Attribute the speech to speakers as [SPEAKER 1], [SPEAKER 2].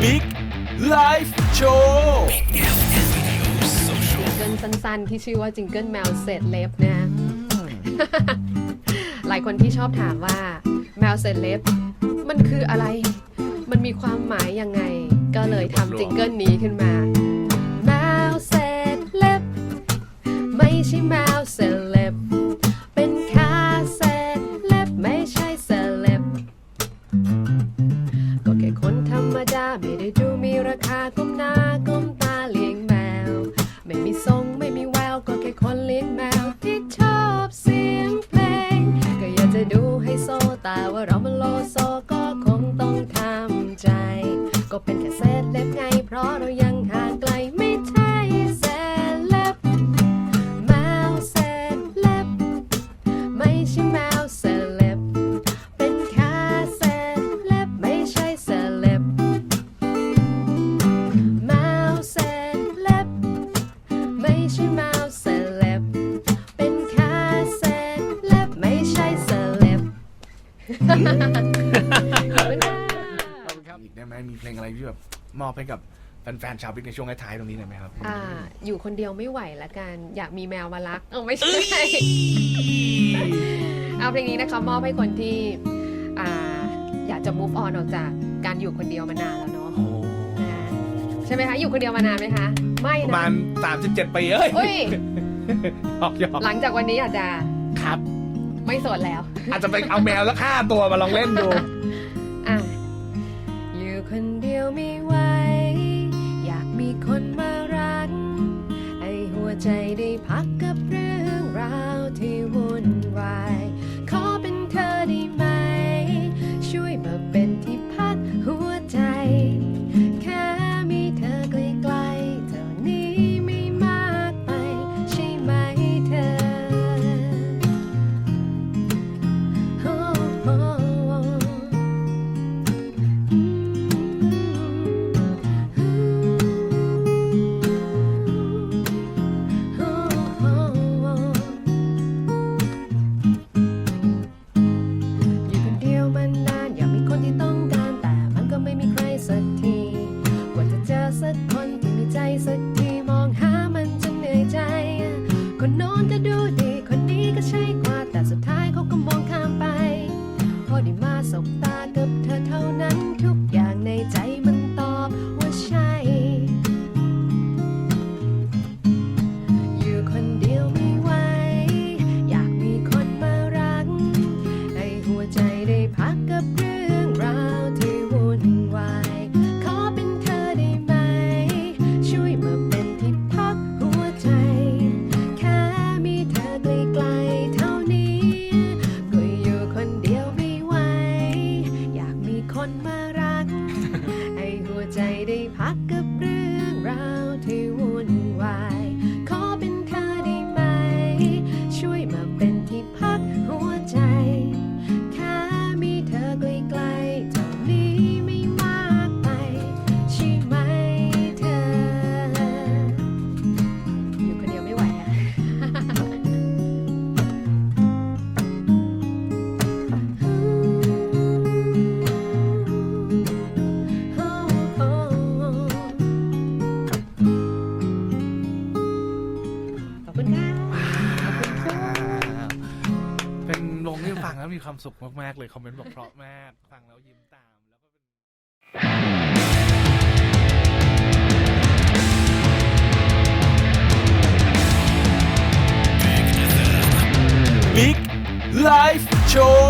[SPEAKER 1] Live Show
[SPEAKER 2] จิงเกิลสั้นๆ ที่ชื่อว่าจิงเกิลแมวเศษเล็บนะ หลายคนที่ชอบถามว่าแมวเศษเล็บ มันคืออะไร มันมีความหมายยังไง ก็เลยทำจิงเกิลนี้ขึ้นมา ขอบคุณค่ะ
[SPEAKER 1] ขอบคุณครับอีกได้ไหมมีเพลงอะไรที่แบบมอบให้กับแฟนๆชาวบิ๊กในช่วงท้ายๆตรงนี้หน่อยไหมครับ
[SPEAKER 2] อ่า อยู่คนเดียวไม่ไหวละกัน อยากมีแมวมารัก เออไม่ใช่ เอาเพลงนี้นะคะมอบให้คนที่อ่าอยากจะ move on ออกจากการอยู่คนเดียวมานานแล้วเนาะ
[SPEAKER 1] โอ้
[SPEAKER 2] อ่าใช่ไหมคะ อยู่คนเดียวมานานไหมคะ ไม่
[SPEAKER 1] ประ
[SPEAKER 2] นะ
[SPEAKER 1] มาณ37ปีเอ้ย
[SPEAKER 2] เฮ้ย
[SPEAKER 1] หยอกหยอก
[SPEAKER 2] หลังจากวันนี้อาจจะ
[SPEAKER 1] ครับ
[SPEAKER 2] ไม่โสดแล้ว
[SPEAKER 1] อาจจะไปเอาแมวสักห้าตัวมาลองเล่นดู
[SPEAKER 2] อะอยู่คนเดียวไม่ไหว อยากมีคนมารักให้หัวใจได้พักกั คนมา
[SPEAKER 1] แล้วมีความสุขมาก ๆ เลย คอมเมนต์บอกเพราะมาก ฟังแล้วยิ้มตามแล้วก็เป็น Big Life Show